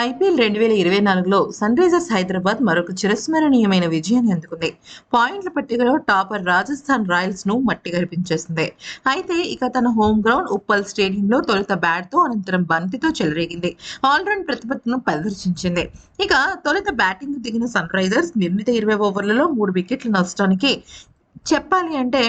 IPL రెండు వేల ఇరవై నాలుగులో సన్ రైజర్స్ హైదరాబాద్ మరొక చిరస్మరణీయమైన విజయాన్ని అందుకుంది. పాయింట్ల పట్టికలో టాపర్ రాజస్థాన్ రాయల్స్ను మట్టి కనిపించేసింది అయితే ఇక తన హోమ్ గ్రౌండ్ ఉప్పల్ స్టేడియంలో తొలుత బ్యాట్తో అనంతరం బంతితో చెలరేగింది. ఆల్రౌండ్ ప్రతిభను ప్రదర్శించింది ఇక తొలుత బ్యాటింగ్ దిగిన సన్ రైజర్స్ నిర్ణీత ఇరవై ఓవర్లలో మూడు వికెట్ల నష్టానికి చెప్పాలి అంటే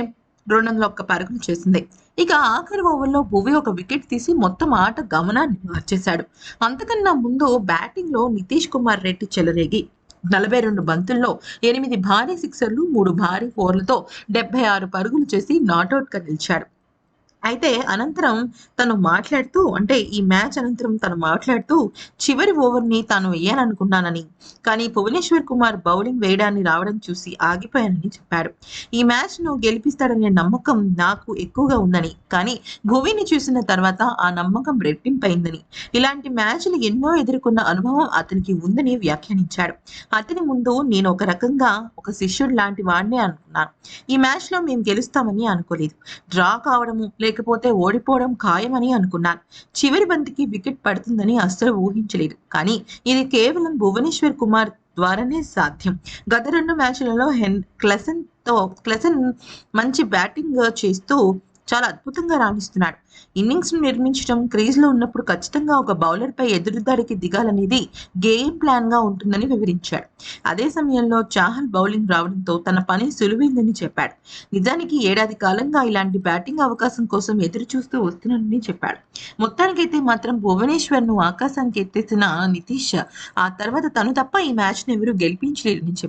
రెండు వందల ఒక్క పరుగులు చేసింది. ఇక ఆఖరి ఓవర్లో భువి ఒక వికెట్ తీసి మొత్తం ఆట గమనాన్ని మార్చేశాడు. అంతకన్నా ముందు బ్యాటింగ్లో నితీష్ కుమార్ రెడ్డి చెలరేగి. నలభై రెండు బంతుల్లో ఎనిమిది భారీ సిక్సర్లు మూడు భారీ ఫోర్లతో డెబ్బై ఆరు పరుగులు చేసి నాట్అవుట్ నిలిచాడు. అయితే అనంతరం తను మాట్లాడుతూ అంటే ఈ మ్యాచ్ అనంతరం తను మాట్లాడుతూ చివరి ఓవర్ని తాను వేయాలనుకున్నానని. కానీ భువనేశ్వర్ కుమార్ బౌలింగ్ వేయడాన్ని రావడం చూసి ఆగిపోయానని చెప్పాడు. ఈ మ్యాచ్ను గెలిపిస్తాడనే నమ్మకం నాకు ఎక్కువగా ఉందని. కానీ భువిని చూసిన తర్వాత ఆ నమ్మకం రెట్టింపైందని. ఇలాంటి మ్యాచ్లు ఎన్నో ఎదుర్కొన్న అనుభవం అతనికి ఉందని వ్యాఖ్యానించాడు. అతని ముందు నేను ఒక రకంగా ఒక శిష్యుడు లాంటి వాడినే అనుకున్నాను. ఈ మ్యాచ్లో మేము గెలుస్తామని అనుకోలేదు. డ్రా కావడము లేకపోతే ఓడిపోవడం ఖాయమని అనుకున్నాను. చివరి బంతికి వికెట్ పడుతుందని అస్సలు ఊహించలేదు. కానీ ఇది కేవలం భువనేశ్వర్ కుమార్ ద్వారానే సాధ్యం. గత రెండు మ్యాచ్లలో హెన్ క్లెసన్తో క్లెసన్ మంచి బ్యాటింగ్ చేస్తూ చాలా అద్భుతంగా రాణిస్తున్నాడు. ఇన్నింగ్స్ను నిర్మించడం క్రీజ్లో ఉన్నప్పుడు ఖచ్చితంగా ఒక బౌలర్ పై ఎదురుదాడికి దిగాలనేది గేమ్ ప్లాన్గా ఉంటుందని వివరించాడు. అదే సమయంలో చాహల్ బౌలింగ్ రావడంతో తన పని సులువైందని చెప్పాడు. నిజానికి ఏడాది కాలంగా ఇలాంటి బ్యాటింగ్ అవకాశం కోసం ఎదురు చూస్తూ వస్తున్నానని చెప్పాడు. మొత్తానికైతే మాత్రం భువనేశ్వర్ను ఆకాశానికి ఎత్తేసిన నితీష్ ఆ తర్వాత తను తప్ప ఈ మ్యాచ్ను ఎవరు గెలిపించలేరని చెప్పారు